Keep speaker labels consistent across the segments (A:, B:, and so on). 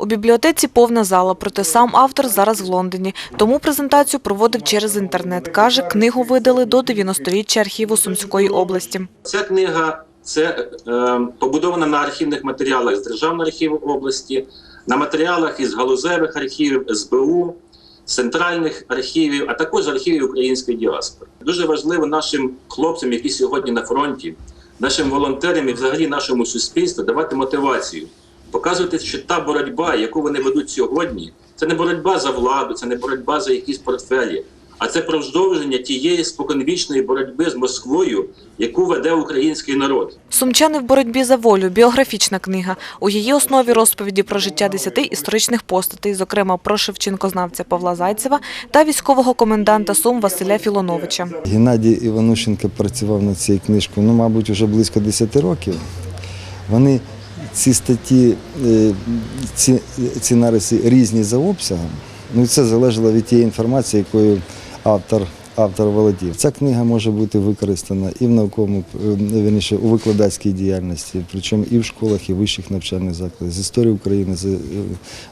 A: У бібліотеці повна зала, проте сам автор зараз в Лондоні. Тому презентацію проводив через інтернет. Каже, книгу видали до 90-річчя архіву Сумської області.
B: Ця книга це е, побудована на архівних матеріалах з Державного архіву області, на матеріалах із галузевих архівів СБУ, центральних архівів, а також архівів української діаспори. Дуже важливо нашим хлопцям, які сьогодні на фронті, нашим волонтерам і взагалі нашому суспільству давати мотивацію, показувати, що та боротьба, яку вони ведуть сьогодні, це не боротьба за владу, це не боротьба за якісь портфелі. А це продовження тієї споконвічної боротьби з Москвою, яку веде український народ.
A: Сумчани в боротьбі за волю біографічна книга. У її основі розповіді про життя десяти історичних постатей, зокрема про Шевченкознавця Павла Зайцева та військового коменданта Сум Василя Філоновича.
C: Геннадій Іванущенко працював над цією книжкою, ну, мабуть, вже близько 10 років. Вони ці статті, е, ці, ці нариси різні за обсягом. Ну, і це залежало від тієї інформації, якою автор, автор володів. Ця книга може бути використана і в науковому, е, вірніше, у викладацькій діяльності, причому і в школах, і в вищих навчальних закладах, з історії України, з, е,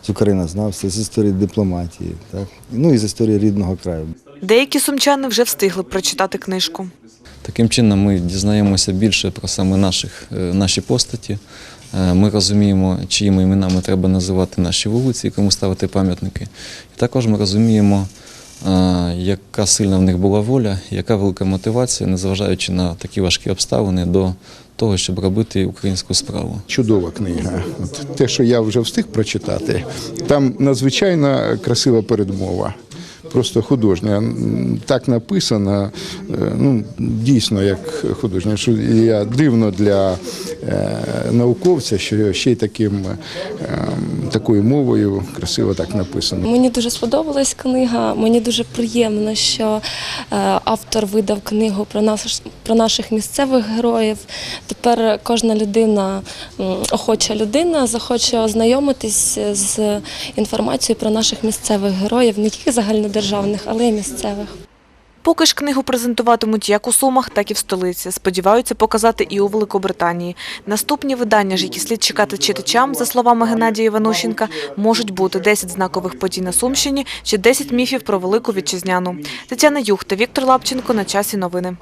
C: з українознавства, з історії дипломатії, так? ну і з історії рідного краю.
A: Деякі сумчани вже встигли прочитати книжку.
D: Таким чином ми дізнаємося більше про саме наших, наші постаті. Е, Ми розуміємо, чиїми іменами треба називати наші вулиці, кому ставити пам'ятники. І також ми розуміємо, е, яка сильна в них була воля, яка велика мотивація, незважаючи на такі важкі обставини, до того, щоб робити українську справу.
E: Чудова книга. От те, що я вже встиг прочитати, там надзвичайно красива передмова. Просто художня. Так написано, е, ну, дійсно як художня. Я дивно для науковця, що ще й таким, е, такою мовою красиво так написано.
F: Мені дуже сподобалась книга. Мені дуже приємно, що е, автор видав книгу про нас про наших місцевих героїв. Тепер кожна людина, охоча людина, захоче ознайомитись з інформацією про наших місцевих героїв, не тільки загальнодержавних, але й місцевих.
A: Поки ж книгу презентуватимуть як у Сумах, так і в столиці. Сподіваються показати і у Великобританії. Наступні видання ж, які слід чекати читачам, за словами Геннадія Іванущенка, можуть бути 10 знакових подій на Сумщині чи 10 міфів про Велику Вітчизняну. Тетяна Юхта, Віктор Лапченко. На часі новини.